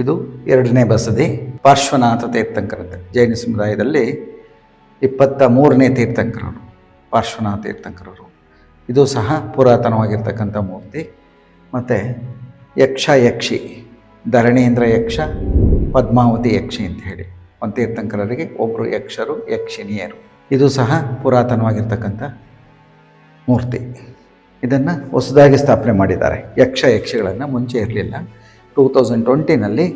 ಇದು ಎರಡನೇ ಬಸದಿ. ಪಾರ್ಶ್ವನಾಥ ತೀರ್ಥಂಕರದ್ದು. ಜೈನ ಸಮುದಾಯದಲ್ಲಿ ಇಪ್ಪತ್ತ ಮೂರನೇ ತೀರ್ಥಂಕರರು, ಪಾರ್ಶ್ವನಾಥ ತೀರ್ಥಂಕರರು. ಇದು ಸಹ ಪುರಾತನವಾಗಿರ್ತಕ್ಕಂಥ ಮೂರ್ತಿ. ಮತ್ತು ಯಕ್ಷ ಯಕ್ಷಿ, ಧರಣೀಂದ್ರ ಯಕ್ಷ, ಪದ್ಮಾವತಿ ಯಕ್ಷಿ ಅಂತ ಹೇಳಿ ಒಂದು ತೀರ್ಥಂಕರರಿಗೆ ಒಬ್ಬರು ಯಕ್ಷರು, ಯಕ್ಷಿಣಿಯರು. ಇದು ಸಹ ಪುರಾತನವಾಗಿರ್ತಕ್ಕಂಥ ಮೂರ್ತಿ. ಇದನ್ನು ಹೊಸದಾಗಿ ಸ್ಥಾಪನೆ ಮಾಡಿದ್ದಾರೆ. ಯಕ್ಷ ಯಕ್ಷಿಗಳನ್ನು ಮುಂಚೆ ಇರಲಿಲ್ಲ. ಟೂ ತೌಸಂಡ್ ಟ್ವೆಂಟಿನಲ್ಲಿ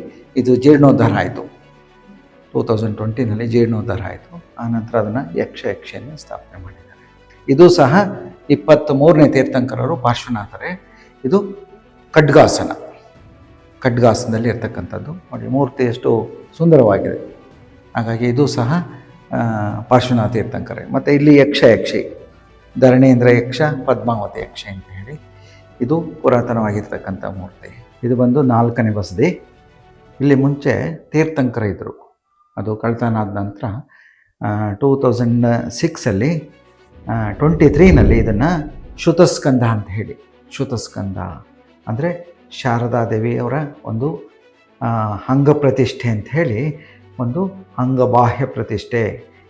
ಇದು ಜೀರ್ಣೋದ್ಧಾರ ಆಯಿತು. ಟೂ ತೌಸಂಡ್ ಟ್ವೆಂಟಿನಲ್ಲಿ ಜೀರ್ಣೋದ್ಧಾರ ಆಯಿತು. ಆನಂತರ ಅದನ್ನು ಯಕ್ಷ ಯಕ್ಷಿಯನ್ನು ಸ್ಥಾಪನೆ ಮಾಡಿದ್ದಾರೆ. ಇದು ಸಹ ಇಪ್ಪತ್ತ್ ಮೂರನೇ ತೀರ್ಥಂಕರರು ಪಾರ್ಶ್ವನಾಥರೆ. ಇದು ಖಡ್ಗಾಸನ. ಖಡ್ಗಾಸನದಲ್ಲಿ ಇರ್ತಕ್ಕಂಥದ್ದು. ನೋಡಿ, ಮೂರ್ತಿ ಎಷ್ಟು ಸುಂದರವಾಗಿದೆ. ಹಾಗಾಗಿ ಇದು ಸಹ ಪಾರ್ಶ್ವನಾಥ ತೀರ್ಥಂಕರ. ಮತ್ತು ಇಲ್ಲಿ ಯಕ್ಷ ಯಕ್ಷಿ, ಧರಣೇಂದ್ರ ಯಕ್ಷ, ಪದ್ಮಾವತಿ ಯಕ್ಷ ಅಂತ ಹೇಳಿ ಇದು ಪುರಾತನವಾಗಿರ್ತಕ್ಕಂಥ ಮೂರ್ತಿ. ಇದು ಬಂದು ನಾಲ್ಕನೇ ಬಸದಿ ಇಲ್ಲಿ ಮುಂಚೆ ತೀರ್ಥಂಕರ ಇದ್ದರು ಅದು ಕಳ್ತನ ಆದ ನಂತರ ಟೂ ತೌಸಂಡ್ ಸಿಕ್ಸಲ್ಲಿ ಟ್ವೆಂಟಿ ತ್ರೀನಲ್ಲಿ ಇದನ್ನು ಶುತಸ್ಕಂದ ಅಂತ ಹೇಳಿ. ಶುತಸ್ಕಂದ ಅಂದರೆ ಶಾರದಾದೇವಿಯವರ ಒಂದು ಅಂಗ ಪ್ರತಿಷ್ಠೆ ಅಂತ ಹೇಳಿ ಒಂದು ಅಂಗಬಾಹ್ಯ ಪ್ರತಿಷ್ಠೆ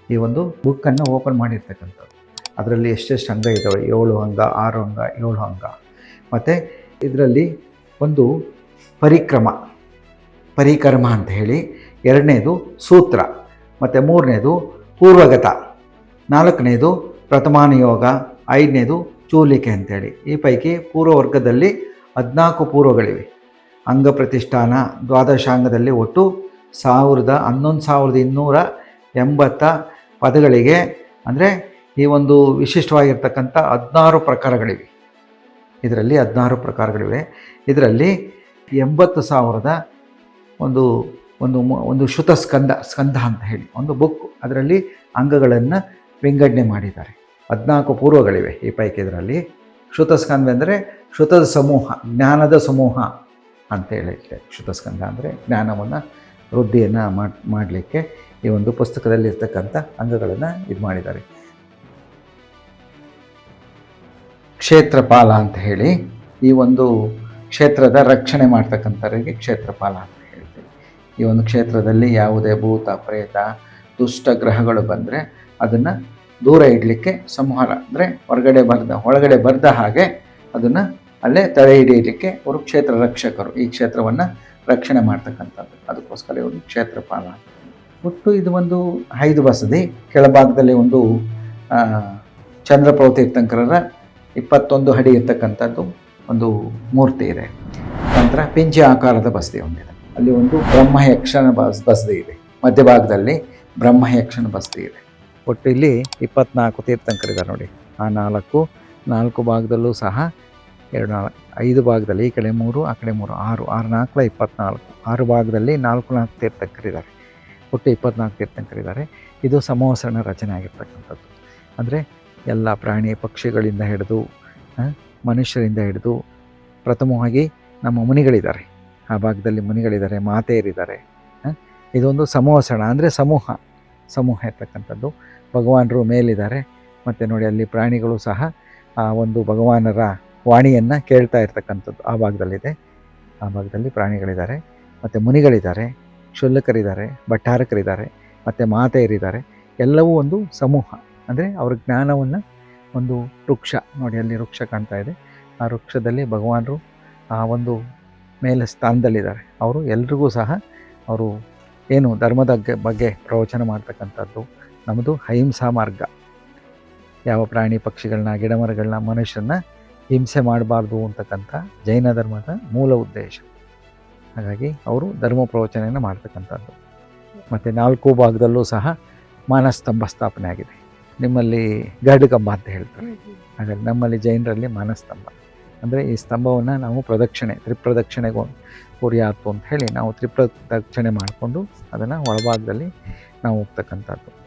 ಈ ಒಂದು ಬುಕ್ಕನ್ನು ಓಪನ್ ಮಾಡಿರ್ತಕ್ಕಂಥದ್ದು. ಅದರಲ್ಲಿ ಎಷ್ಟೆಷ್ಟು ಅಂಗ ಇದ್ದಾವೆ ಏಳು ಅಂಗ, ಆರು ಅಂಗ, ಏಳು ಅಂಗ. ಮತ್ತು ಇದರಲ್ಲಿ ಒಂದು ಪರಿಕ್ರಮ, ಪರಿಕರ್ಮ ಅಂತ ಹೇಳಿ. ಎರಡನೇದು ಸೂತ್ರ, ಮತ್ತು ಮೂರನೇದು ಪೂರ್ವಗತ, ನಾಲ್ಕನೇದು ಪ್ರಥಮಾನುಯೋಗ, ಐದನೇದು ಚೂಲಿಕೆ ಅಂತೇಳಿ ಈ ಪೈಕಿ ಪೂರ್ವವರ್ಗದಲ್ಲಿ ಹದಿನಾಲ್ಕು ಪೂರ್ವಗಳಿವೆ. ಅಂಗ ಪ್ರತಿಷ್ಠಾನ ದ್ವಾದಶಾಂಗದಲ್ಲಿ ಒಟ್ಟು ಸಾವಿರದ ಹನ್ನೊಂದು ಸಾವಿರದ ಇನ್ನೂರ ಎಂಬತ್ತ ಪದಗಳಿಗೆ, ಅಂದರೆ ಈ ಒಂದು ವಿಶಿಷ್ಟವಾಗಿರ್ತಕ್ಕಂಥ ಹದಿನಾರು ಪ್ರಕಾರಗಳಿವೆ. ಇದರಲ್ಲಿ ಹದಿನಾರು ಪ್ರಕಾರಗಳಿವೆ. ಇದರಲ್ಲಿ ಎಂಬತ್ತು ಸಾವಿರದ ಒಂದು ಒಂದು ಒಂದು ಶುತ ಸ್ಕಂದ ಸ್ಕಂದ ಅಂತ ಹೇಳಿ, ಒಂದು ಬುಕ್ ಅದರಲ್ಲಿ ಅಂಗಗಳನ್ನು ವಿಂಗಡಣೆ ಮಾಡಿದ್ದಾರೆ. ಹದಿನಾಲ್ಕು ಪೂರ್ವಗಳಿವೆ ಈ ಪೈಕಿ ಇದರಲ್ಲಿ. ಶುತಸ್ಕಂದ ಅಂದರೆ ಶುತದ ಸಮೂಹ, ಜ್ಞಾನದ ಸಮೂಹ ಅಂತ ಹೇಳಿದೆ ಶುತಸ್ಕಂದ ಅಂದರೆ ಜ್ಞಾನವನ್ನು ವೃದ್ಧಿಯನ್ನು ಮಾಡಲಿಕ್ಕೆ ಈ ಒಂದು ಪುಸ್ತಕದಲ್ಲಿ ಇರ್ತಕ್ಕಂಥ ಅಂಗಗಳನ್ನು ಇದು ಮಾಡಿದ್ದಾರೆ. ಕ್ಷೇತ್ರಪಾಲ ಅಂತ ಹೇಳಿ ಈ ಒಂದು ಕ್ಷೇತ್ರದ ರಕ್ಷಣೆ ಮಾಡ್ತಕ್ಕಂಥವರಿಗೆ ಕ್ಷೇತ್ರಪಾಲ ಅಂತ ಹೇಳ್ತೀವಿ. ಈ ಒಂದು ಕ್ಷೇತ್ರದಲ್ಲಿ ಯಾವುದೇ ಭೂತ, ಪ್ರೇತ, ದುಷ್ಟ ಗ್ರಹಗಳು ಬಂದರೆ ಅದನ್ನು ದೂರ ಇಡಲಿಕ್ಕೆ ಸಂಹಾರ, ಅಂದರೆ ಹೊರಗಡೆ ಬರ್ದ, ಒಳಗಡೆ ಬರೆದ ಹಾಗೆ ಅದನ್ನು ಅಲ್ಲೇ ತಡೆ ಹಿಡಿಯಲಿಕ್ಕೆ ಅವರು ಕ್ಷೇತ್ರ ರಕ್ಷಕರು. ಈ ಕ್ಷೇತ್ರವನ್ನು ರಕ್ಷಣೆ ಮಾಡ್ತಕ್ಕಂಥದ್ದು. ಅದಕ್ಕೋಸ್ಕರ ಇವರು ಕ್ಷೇತ್ರಪಾಲ. ಒಟ್ಟು ಇದು ಒಂದು ಐದು ಬಸದಿ ಕೆಳಭಾಗದಲ್ಲಿ ಒಂದು ಚಂದ್ರಪ್ರಭು ತೀರ್ಥಂಕರರ ಇಪ್ಪತ್ತೊಂದು ಅಡಿ ಇರ್ತಕ್ಕಂಥದ್ದು ಒಂದು ಮೂರ್ತಿ ಇದೆ. ನಂತರ ಪಿಂಚಿ ಆಕಾರದ ಬಸದಿ ಒಂದಿದೆ ಅಲ್ಲಿ ಒಂದು ಬ್ರಹ್ಮಯಕ್ಷನ ಬಸ್ ಬಸದಿ ಇದೆ. ಮಧ್ಯಭಾಗದಲ್ಲಿ ಬ್ರಹ್ಮಯಕ್ಷನ ಬಸದಿ ಇದೆ. ಒಟ್ಟು ಇಲ್ಲಿ ಇಪ್ಪತ್ನಾಲ್ಕು ತೀರ್ಥಂಕರಿದ್ದಾರೆ ನೋಡಿ. ಆ ನಾಲ್ಕು ನಾಲ್ಕು ಭಾಗದಲ್ಲೂ ಸಹ ಎರಡು, ನಾಲ್ಕು, ಐದು ಭಾಗದಲ್ಲಿ ಈ ಕಡೆ ಮೂರು, ಆ ಕಡೆ ಮೂರು, ಆರು ಆರು ನಾಲ್ಕಲ ಇಪ್ಪತ್ನಾಲ್ಕು. ಆರು ಭಾಗದಲ್ಲಿ ನಾಲ್ಕು ನಾಲ್ಕು ತೀರ್ಥಂಕರಿದ್ದಾರೆ. ಒಟ್ಟು ಇಪ್ಪತ್ನಾಲ್ಕು ತೀರ್ಥಂಕರಿದ್ದಾರೆ. ಇದು ಸಮವಸರಣ ರಚನೆ ಆಗಿರ್ತಕ್ಕಂಥದ್ದು. ಅಂದರೆ ಎಲ್ಲ ಪ್ರಾಣಿ ಪಕ್ಷಿಗಳಿಂದ ಹಿಡಿದು ಮನುಷ್ಯರಿಂದ ಹಿಡಿದು, ಪ್ರಥಮವಾಗಿ ನಮ್ಮ ಮುನಿಗಳಿದ್ದಾರೆ. ಆ ಭಾಗದಲ್ಲಿ ಮುನಿಗಳಿದ್ದಾರೆ, ಮಾತೆಯರಿದ್ದಾರೆ. ಇದೊಂದು ಸಮವಸರಣ ಅಂದರೆ ಸಮೂಹ. ಸಮೂಹ ಇರ್ತಕ್ಕಂಥದ್ದು. ಭಗವಾನರು ಮೇಲಿದ್ದಾರೆ. ಮತ್ತು ನೋಡಿ, ಅಲ್ಲಿ ಪ್ರಾಣಿಗಳು ಸಹ, ಆ, ಒಂದು ಭಗವಾನರ ವಾಣಿಯನ್ನು ಕೇಳ್ತಾ ಇರ್ತಕ್ಕಂಥದ್ದು. ಆ ಭಾಗದಲ್ಲಿದೆ. ಆ ಭಾಗದಲ್ಲಿ ಪ್ರಾಣಿಗಳಿದ್ದಾರೆ. ಮತ್ತು ಮುನಿಗಳಿದ್ದಾರೆ. ಶುಲ್ಲಕರಿದ್ದಾರೆ ಭಟ್ಟಾರಕರಿದ್ದಾರೆ. ಮತ್ತು ಮಾತೆಯರಿದ್ದಾರೆ. ಎಲ್ಲವೂ ಒಂದು ಸಮೂಹ. ಅಂದರೆ ಅವ್ರ ಜ್ಞಾನವನ್ನು ಒಂದು ವೃಕ್ಷ, ನೋಡಿ ಅಲ್ಲಿ ವೃಕ್ಷ ಕಾಣ್ತಾ ಇದೆ. ಆ ವೃಕ್ಷದಲ್ಲಿ ಭಗವಾನರು ಆ ಒಂದು ಮೇಲೆ ಸ್ಥಾನದಲ್ಲಿದ್ದಾರೆ. ಅವರು ಎಲ್ರಿಗೂ ಸಹ ಅವರು ಏನು ಧರ್ಮದ ಬಗ್ಗೆ ಪ್ರವಚನ ಮಾಡ್ತಕ್ಕಂಥದ್ದು ನಮ್ಮದು ಅಹಿಂಸಾ ಮಾರ್ಗ. ಯಾವ ಪ್ರಾಣಿ ಪಕ್ಷಿಗಳನ್ನ, ಗಿಡಮರಗಳನ್ನ, ಮನುಷ್ಯರನ್ನ ಹಿಂಸೆ ಮಾಡಬಾರ್ದು ಅಂತಕ್ಕಂಥ ಜೈನ ಧರ್ಮದ ಮೂಲ ಉದ್ದೇಶ. ಹಾಗಾಗಿ ಅವರು ಧರ್ಮ ಪ್ರವಚನೆಯನ್ನು ಮಾಡ್ತಕ್ಕಂಥದ್ದು. ಮತ್ತು ನಾಲ್ಕು ಭಾಗದಲ್ಲೂ ಸಹ ಮಾನಸ್ತಂಭ ಸ್ಥಾಪನೆ ಆಗಿದೆ. ನಿಮ್ಮಲ್ಲಿ ಗರುಡಗಂಬ ಅಂತ ಹೇಳ್ತಾರೆ. ಹಾಗಾಗಿ ನಮ್ಮಲ್ಲಿ ಜೈನರಲ್ಲಿ ಮಾನಸ್ತಂಭ. ಅಂದರೆ ಈ ಸ್ತಂಭವನ್ನು ನಾವು ಪ್ರದಕ್ಷಿಣೆ, ತ್ರಿಪ್ರದಕ್ಷಿಣೆಗೆ, ಕೊರಿಯಾತು ಅಂತ ಹೇಳಿ ನಾವು ತ್ರಿಪ್ರದಕ್ಷಿಣೆ ಮಾಡಿಕೊಂಡು ಅದನ್ನು ಒಳಭಾಗದಲ್ಲಿ ನಾವು ಹೋಗ್ತಕ್ಕಂಥದ್ದು.